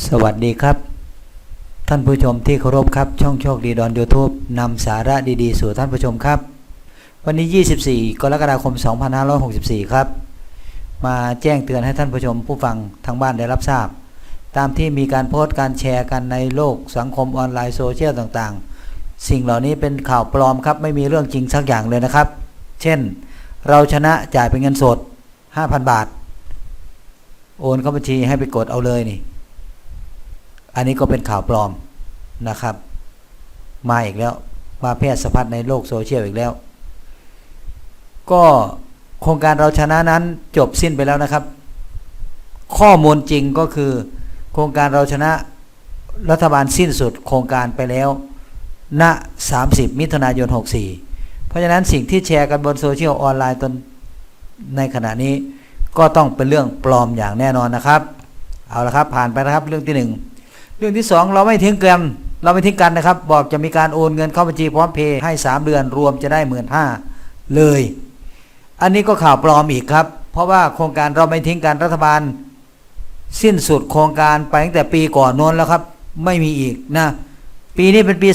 สวัสดีครับ ท่านผู้ชมที่เคารพครับ ช่องโชคดีดอนยูทูบนำสาระดีๆ สู่ท่านผู้ชมครับ วันนี้ 24 กรกฎาคม 2564 ครับ มาแจ้งเตือนให้ท่านผู้ชมผู้ฟังทางบ้านได้รับทราบ ตามที่มีการโพสต์การแชร์กันในโลกสังคมออนไลน์โซเชียลต่างๆ สิ่งเหล่านี้เป็นข่าวปลอมครับ ไม่มีเรื่องจริงสักอย่างเลยนะครับ เช่น เราชนะจ่ายเป็นเงินสด 5,000 บาท โอนเข้าบัญชีให้ไปกดเอาเลยนี่ อันนี้ก็เป็นข่าวปลอมนะครับ มาอีกแล้ว มาแพร่สะพัดในโลกโซเชียลอีกแล้ว ก็โครงการเราชนะนั้นจบสิ้นไปแล้วนะครับ ข้อมูลจริงก็คือ โครงการเราชนะรัฐบาลสิ้นสุดโครงการไปแล้วณ30 มิถุนายน 64 เพราะฉะนั้นสิ่งที่แชร์กันบนโซเชียลออนไลน์ตนในขณะนี้ก็ต้องเป็นเรื่องปลอมอย่างแน่นอนนะครับ เอาละครับผ่านไปนะครับเรื่องที่หนึ่ง รื่องที่ 2 เราไม่ทิ้งกันเราไม่ทิ้งกันนะครับ บอกจะมีการโอนเงินเข้าบัญชีพร้อมเพย์ให้ 3 เดือนรวมจะได้หมื่นห้าเลย อันนี้ก็ข่าวปลอมอีกครับ เพราะว่าโครงการเราไม่ทิ้งกันรัฐบาล สิ้นสุดโครงการไปตั้งแต่ปีก่อนโน้นแล้วครับ ไม่มีอีกนะปีนี้เป็นปี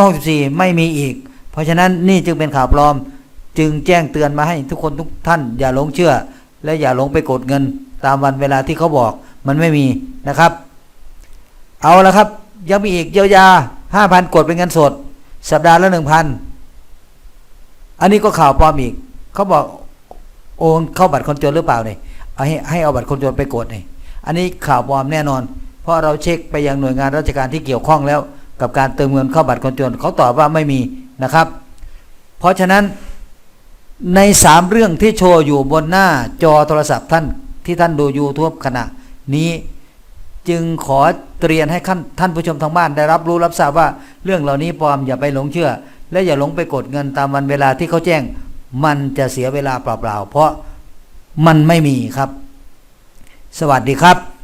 2564 ไม่มีอีก เพราะฉะนั้นนี่จึงเป็นข่าวปลอม จึงแจ้งเตือนมาให้ทุกคนทุกท่าน อย่าหลงเชื่อ และอย่าหลงไปกดเงิน ตามวันเวลาที่เขาบอกมันไม่มีนะครับ เอาละครับ ยังมีอีกเยียวยาห้าพันกดเป็นเงินสด สัปดาห์ละหนึ่งพันอันนี้ก็ข่าวปลอมอีกเขาบอกโอนเข้าบัตรคนจนหรือเปล่าเนี่ยเอาให้ให้เอาบัตรคนจนไปกดเนี่ยอันนี้ข่าวปลอมแน่นอน เพราะเราเช็คไปยังหน่วยงานราชการที่เกี่ยวข้องแล้ว กับการเติมเงินเข้าบัตรคนจนเขาตอบว่าไม่มีนะครับ เพราะฉะนั้นในสามเรื่องที่โชว์อยู่บนหน้าจอโทรศัพท์ท่านที่ท่านดูยูทูบขณะนี้ จึงขอเรียนให้ท่านท่านผู้ชมทางบ้านได้รับรู้รับทราบว่าเรื่องเหล่านี้ปลอมอย่าไปหลงเชื่อ และอย่าหลงไปกดเงินตามวันเวลาที่เขาแจ้ง มันจะเสียเวลาเปล่าๆเพราะมันไม่มีครับ สวัสดีครับ